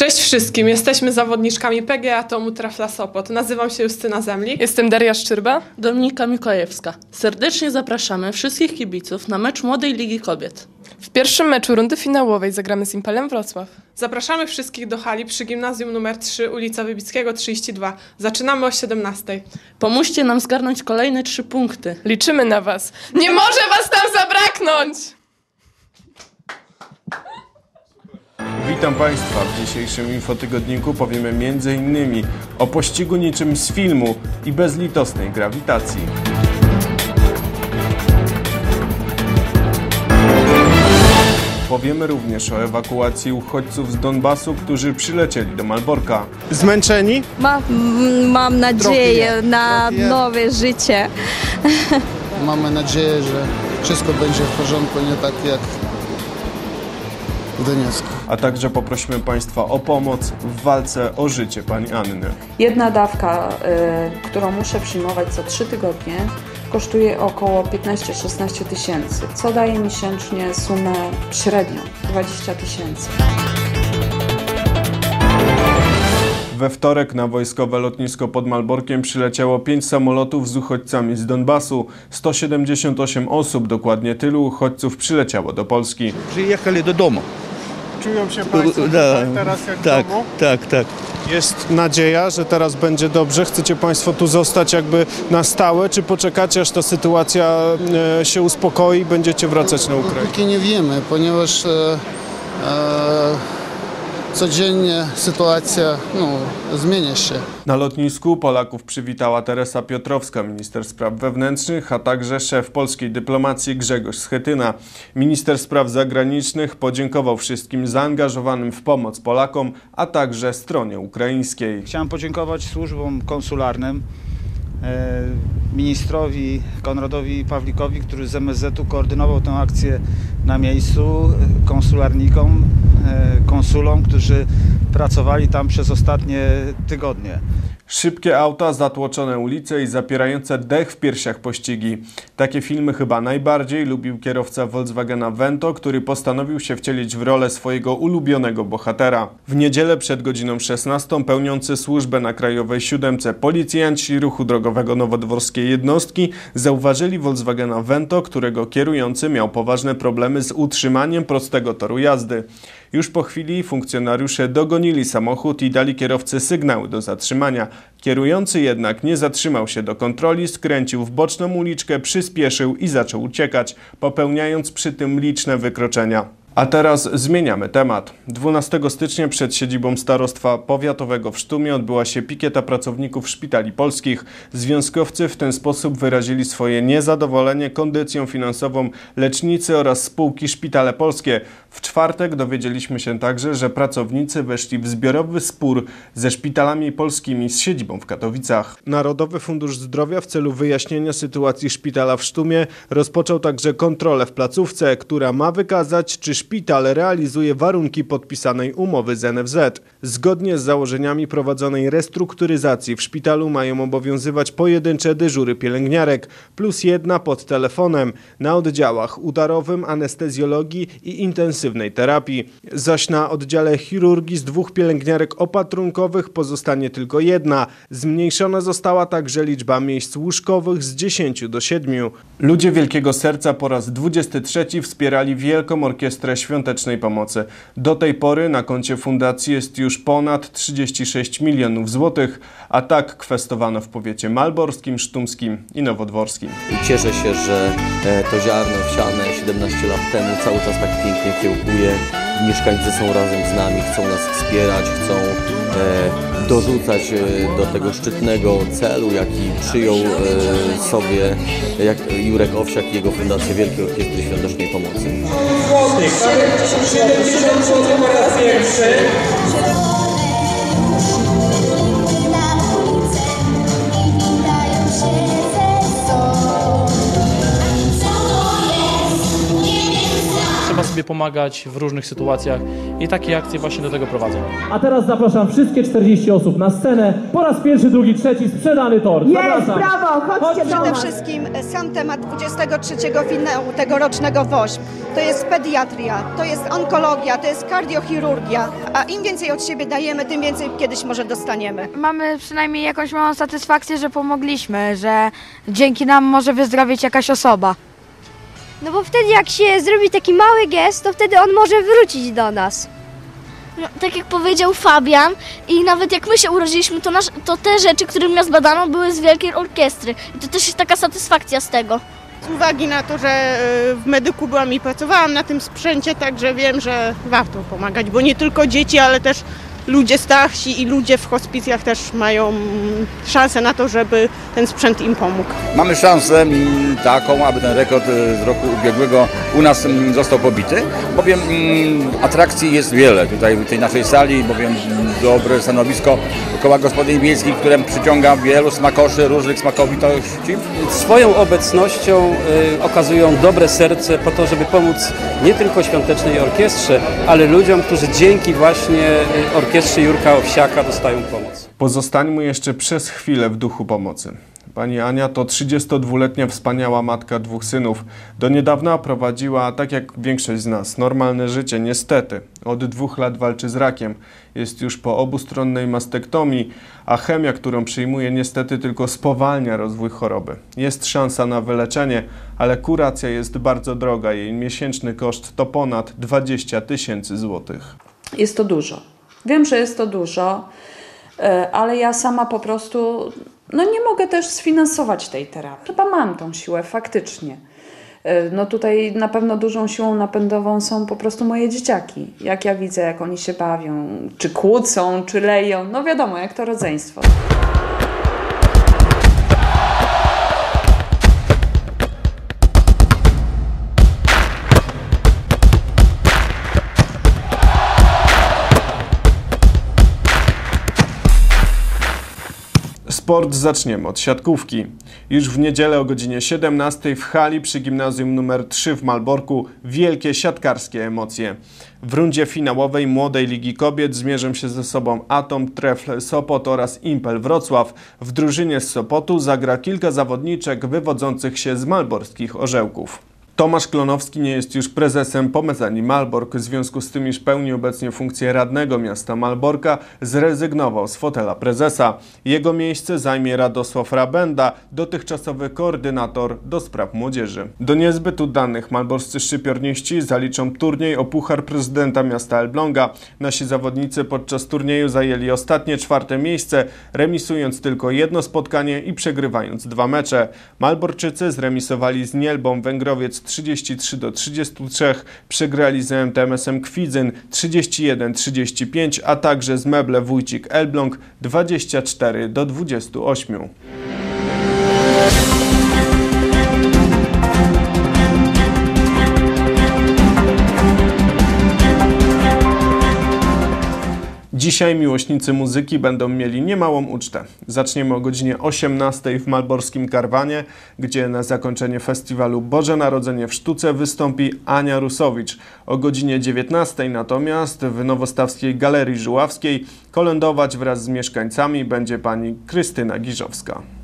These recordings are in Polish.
Cześć wszystkim, jesteśmy zawodniczkami PGA Tomu Trafla Sopot. Nazywam się Justyna Zemlik. Jestem Daria Szczyrba. Dominika Mikołajewska. Serdecznie zapraszamy wszystkich kibiców na mecz Młodej Ligi Kobiet. W pierwszym meczu rundy finałowej zagramy z Impelem Wrocław. Zapraszamy wszystkich do hali przy gimnazjum nr 3 ulica Wybickiego 32. Zaczynamy o 17. Pomóżcie nam zgarnąć kolejne trzy punkty. Liczymy na Was. Nie może Was tam zabraknąć! Witam Państwa. W dzisiejszym infotygodniku powiemy m.in. o pościgu niczym z filmu i bezlitosnej grawitacji. Powiemy również o ewakuacji uchodźców z Donbasu, którzy przylecieli do Malborka. Zmęczeni? Ma, m- mam nadzieję na nowe życie. Mamy nadzieję, że wszystko będzie w porządku, nie tak jak A także poprosimy Państwa o pomoc w walce o życie pani Anny. Jedna dawka, y, którą muszę przyjmować co 3 tygodnie, kosztuje około 15-16 tysięcy, co daje miesięcznie sumę średnią 20 tysięcy. We wtorek na wojskowe lotnisko pod Malborkiem przyleciało 5 samolotów z uchodźcami z Donbasu. 178 osób, dokładnie tylu uchodźców przyleciało do Polski. Przyjechali do domu. Czują się Państwo Da, tutaj teraz jak tak, w domu? tak, tak. Jest nadzieja, że teraz będzie dobrze. Chcecie Państwo tu zostać jakby na stałe, czy poczekacie, aż ta sytuacja e, się uspokoi i będziecie wracać na Ukrainę? Póki nie wiemy, ponieważ e, e, codziennie sytuacja no, zmienia się. Na lotnisku Polaków przywitała Teresa Piotrowska, minister spraw wewnętrznych, a także szef polskiej dyplomacji Grzegorz Schetyna. Minister spraw zagranicznych podziękował wszystkim zaangażowanym w pomoc Polakom, a także stronie ukraińskiej. Chciałem podziękować służbom konsularnym, ministrowi Konradowi Pawlikowi, który z MSZ-u koordynował tę akcję na miejscu, e, konsularnikom, e, konsulom, którzy pracowali tam przez ostatnie tygodnie. Szybkie auta, zatłoczone ulice i zapierające dech w piersiach pościgi. Takie filmy chyba najbardziej lubił kierowca Volkswagena Vento, który postanowił się wcielić w rolę swojego ulubionego bohatera. W niedzielę przed godziną 16 pełniący służbę na Krajowej Siódemce policjanci ruchu drogowego nowodworskiej jednostki zauważyli Volkswagena Vento, którego kierujący miał poważne problemy z utrzymaniem prostego toru jazdy. Już po chwili funkcjonariusze dogonili samochód i dali kierowcy sygnały do zatrzymania. Kierujący jednak nie zatrzymał się do kontroli, skręcił w boczną uliczkę, przyspieszył i zaczął uciekać, popełniając przy tym liczne wykroczenia. A teraz zmieniamy temat. 12 stycznia przed siedzibą Starostwa Powiatowego w Sztumie odbyła się pikieta pracowników szpitali polskich. Związkowcy w ten sposób wyrazili swoje niezadowolenie kondycją finansową lecznicy oraz spółki Szpitale Polskie. W czwartek dowiedzieliśmy się także, że pracownicy weszli w zbiorowy spór ze szpitalami polskimi z siedzibą w Katowicach. Narodowy Fundusz Zdrowia w celu wyjaśnienia sytuacji szpitala w Sztumie rozpoczął także kontrolę w placówce, która ma wykazać, czy szpital realizuje warunki podpisanej umowy z NFZ. Zgodnie z założeniami prowadzonej restrukturyzacji w szpitalu mają obowiązywać pojedyncze dyżury pielęgniarek plus jedna pod telefonem na oddziałach udarowym, anestezjologii i intensywnej terapii. Zaś na oddziale chirurgii z dwóch pielęgniarek opatrunkowych pozostanie tylko jedna. Zmniejszona została także liczba miejsc łóżkowych z 10 do 7. Ludzie Wielkiego Serca po raz 23 wspierali Wielką Orkiestrę Świątecznej Pomocy. Do tej pory na koncie fundacji jest już ponad 36 milionów złotych, a tak kwestowano w powiecie malborskim, sztumskim i nowodworskim. I cieszę się, że e, to ziarno wsiane 17 lat temu cały czas tak pięknie kiełkuje. Mieszkańcy są razem z nami, chcą nas wspierać, chcą dorzucać e, do tego szczytnego celu, jaki przyjął e, sobie jak Jurek Owsiak i jego Fundacja Wielkiej Orkiestry Świątecznej Pomocy. Trzeba sobie pomagać w różnych sytuacjach i takie akcje właśnie do tego prowadzą. A teraz zapraszam wszystkie 40 osób na scenę. Po raz pierwszy, drugi, trzeci sprzedany tort. Zapraszam. Chodźcie do Przede nas. wszystkim sam temat 23 finału tegorocznego WOŚP to jest pediatria, to jest onkologia, to jest kardiochirurgia, a im więcej od siebie dajemy, tym więcej kiedyś może dostaniemy. Mamy przynajmniej jakąś małą satysfakcję, że pomogliśmy, że dzięki nam może wyzdrowieć jakaś osoba. No bo wtedy jak się zrobi taki mały gest, to wtedy on może wrócić do nas. No, tak jak powiedział Fabian i nawet jak my się urodziliśmy, to, nasz, to te rzeczy, którymi nas badano, były z wielkiej orkiestry. I to też jest taka satysfakcja z tego. Z uwagi na to, że e, w medyku byłam i pracowałam na tym sprzęcie, także wiem, że warto pomagać, bo nie tylko dzieci, ale też ludzie starsi i ludzie w hospicjach też mają szansę na to, żeby ten sprzęt im pomógł. Mamy szansę taką, aby ten rekord y, z roku ubiegłego u nas mm, został pobity, bowiem mm, atrakcji jest wiele tutaj w tej naszej sali, bowiem mm, dobre stanowisko koła gospodyń wiejskich, które przyciąga wielu smakoszy różnych smakowitości. Swoją obecnością y, okazują dobre serce po to, żeby pomóc nie tylko świątecznej orkiestrze, ale ludziom, którzy dzięki właśnie y, orkiestrze Jurka Owsiaka dostają pomoc. Pozostańmy jeszcze przez chwilę w duchu pomocy. Pani Ania to 32-letnia wspaniała matka dwóch synów. Do niedawna prowadziła, tak jak większość z nas, normalne życie. Niestety, od dwóch lat walczy z rakiem. Jest już po obustronnej mastektomii, a chemia, którą przyjmuje, niestety tylko spowalnia rozwój choroby. Jest szansa na wyleczenie, ale kuracja jest bardzo droga. Jej miesięczny koszt to ponad 20 tysięcy złotych. Jest to dużo. Wiem, że jest to dużo, e, ale ja sama po prostu no nie mogę też sfinansować tej terapii. Chyba mam tą siłę faktycznie. E, No tutaj na pewno dużą siłą napędową są po prostu moje dzieciaki. Jak ja widzę, jak oni się bawią, czy kłócą, czy leją, no wiadomo, jak to rodzeństwo. Sport zaczniemy od siatkówki. Już w niedzielę o godzinie 17 w hali przy gimnazjum nr 3 w Malborku wielkie siatkarskie emocje. W rundzie finałowej Młodej Ligi Kobiet zmierzą się ze sobą Atom, Trefl, Sopot oraz Impel Wrocław. W drużynie z Sopotu zagra kilka zawodniczek wywodzących się z malborskich orzełków. Tomasz Klonowski nie jest już prezesem Pomezani Malbork, w związku z tym, iż pełni obecnie funkcję radnego miasta Malborka, zrezygnował z fotela prezesa. Jego miejsce zajmie Radosław Rabenda, dotychczasowy koordynator do spraw młodzieży. Do niezbyt udanych malborscy szczypiorniści zaliczą turniej o Puchar Prezydenta miasta Elbląga. Nasi zawodnicy podczas turnieju zajęli ostatnie czwarte miejsce, remisując tylko jedno spotkanie i przegrywając dwa mecze. Malborczycy zremisowali z Nielbą Węgrowiec 33 do 33, przegrali z MTMS-em Kwidzyn 31-35, a także z Meble Wójcik Elbląg 24 do 28. Dzisiaj miłośnicy muzyki będą mieli niemałą ucztę. Zaczniemy o godzinie 18 w Malborskim Karwanie, gdzie na zakończenie festiwalu Boże Narodzenie w Sztuce wystąpi Ania Rusowicz. O godzinie 19 natomiast w Nowostawskiej Galerii Żuławskiej kolędować wraz z mieszkańcami będzie pani Krystyna Giżowska.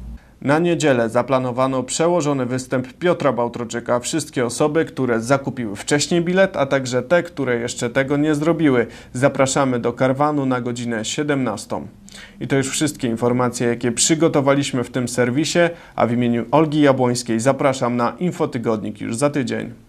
Na niedzielę zaplanowano przełożony występ Piotra Bałtroczyka. Wszystkie osoby, które zakupiły wcześniej bilet, a także te, które jeszcze tego nie zrobiły, zapraszamy do karwanu na godzinę 17. I to już wszystkie informacje, jakie przygotowaliśmy w tym serwisie, a w imieniu Olgi Jabłońskiej zapraszam na Infotygodnik już za tydzień.